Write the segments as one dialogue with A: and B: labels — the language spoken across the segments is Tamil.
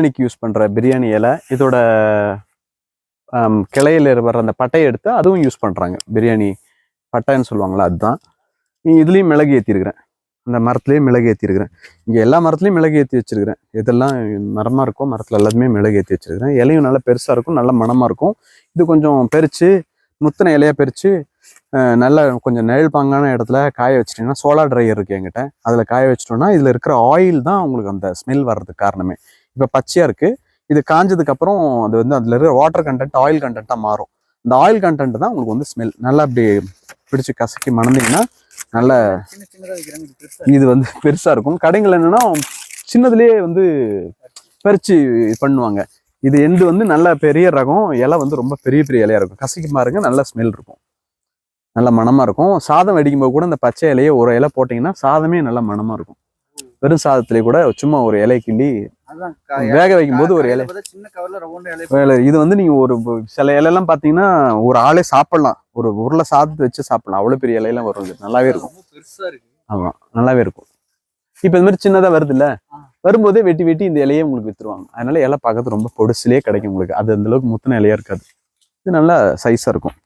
A: பிரியாணிக்கு யூஸ் பண்ணுற பிரியாணி இலை இதோட கிளையில் வர்ற அந்த பட்டையை எடுத்து அதுவும் யூஸ் பண்ணுறாங்க பிரியாணி பட்டைன்னு சொல்லுவாங்களா அதுதான். இதுலேயும் மிளகு ஏற்றிருக்கிறேன் அந்த மரத்துலேயே மிளகு ஏற்றிருக்கிறேன் இங்கே எல்லா மரத்துலேயும் மிளகு ஏற்றி வச்சிருக்கிறேன். இதெல்லாம் மரமாக இருக்கும் மரத்தில் எல்லாத்துமே மிளகு ஏற்றி வச்சிருக்கிறேன். இலையும் நல்லா பெருசாக இருக்கும் நல்ல மனமாக இருக்கும். இது கொஞ்சம் பறித்து முத்தின இலையாக பறித்து நல்ல கொஞ்சம் நிழல் பாங்கான இடத்துல காய வச்சிட்டிங்கன்னா சோலார் ட்ரையர் இருக்குது என்கிட்ட. அதில் காய வச்சிட்டோம்னா இதில் இருக்கிற ஆயில் தான் உங்களுக்கு அந்த ஸ்மெல் வர்றதுக்கு காரணமே. இப்போ பச்சையாக இருக்குது இது காஞ்சதுக்கு அப்புறம் அது வந்து அதில் இருக்கிற வாட்டர் கண்டென்ட் ஆயில் கண்டென்ட்டாக மாறும். இந்த ஆயில் கண்டென்ட் தான் உங்களுக்கு வந்து ஸ்மெல் நல்லா அப்படி பிடிச்சி கசக்கி மணந்தீங்கன்னா நல்ல
B: இது
A: வந்து பெருசாக இருக்கும். கடைகள் என்னென்னா சின்னதுலேயே வந்து பறிச்சு பண்ணுவாங்க. இது எண்டு வந்து நல்ல பெரிய ரகம் இலை வந்து ரொம்ப பெரிய பெரிய இலையாக இருக்கும். கசக்கி பாருங்க நல்ல ஸ்மெல் இருக்கும். நல்ல மனமாக இருக்கும். சாதம் வெடிக்கும்போது கூட இந்த பச்சை இலையை ஒரு இலை போட்டிங்கன்னா சாதமே நல்ல மனமாக இருக்கும். வெறும் சாதத்திலே கூட சும்மா ஒரு இலை
B: கிண்டி
A: வேக வைக்கும்போது ஒரு இலை.
B: சின்ன
A: இது வந்து நீங்க ஒரு சில இலையெல்லாம் பாத்தீங்கன்னா ஒரு ஆளே சாப்பிடலாம். ஒரு உருளை சாதத்தை வச்சு சாப்பிடலாம். அவ்வளவு பெரிய இலையெல்லாம் வரும் இது நல்லாவே இருக்கும். ஆமா நல்லாவே இருக்கும். இப்போ இந்த மாதிரி சின்னதா வருது இல்ல. வரும்போதே வெட்டி வெட்டி இந்த இலையே உங்களுக்கு வித்துருவாங்க. அதனால இலை பார்க்கறது ரொம்ப பொடுசுலயே கிடைக்கும் உங்களுக்கு. அது அந்த அளவுக்கு முத்தின இலையா இருக்காது. இது நல்லா சைஸா இருக்கும்.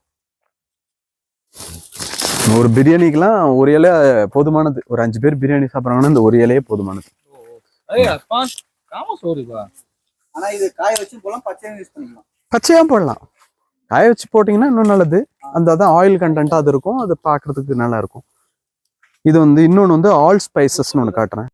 A: ஒரு பிரியாணிக்கெல்லாம் ஒரு இலை போதுமானது. ஒரு அஞ்சு பேர் பிரியாணி சாப்பிட்றாங்கன்னா இந்த ஒரு இலையே போதுமானது.
C: காம சோறுப்பா
B: ஆனா இது காய வச்சு போலாம் பச்சையும் யூஸ் பண்ணிக்கலாம்.
A: பச்சையா போடலாம். காய வச்சு போட்டிங்கன்னா இன்னும் நல்லது. அந்த அதான் ஆயில் கண்டென்ட்டாக அது இருக்கும். அது பார்க்கறதுக்கு நல்லா இருக்கும். இது வந்து இன்னொன்று வந்து ஆல் ஸ்பைசஸ்னு ஒன்று காட்டுறேன்.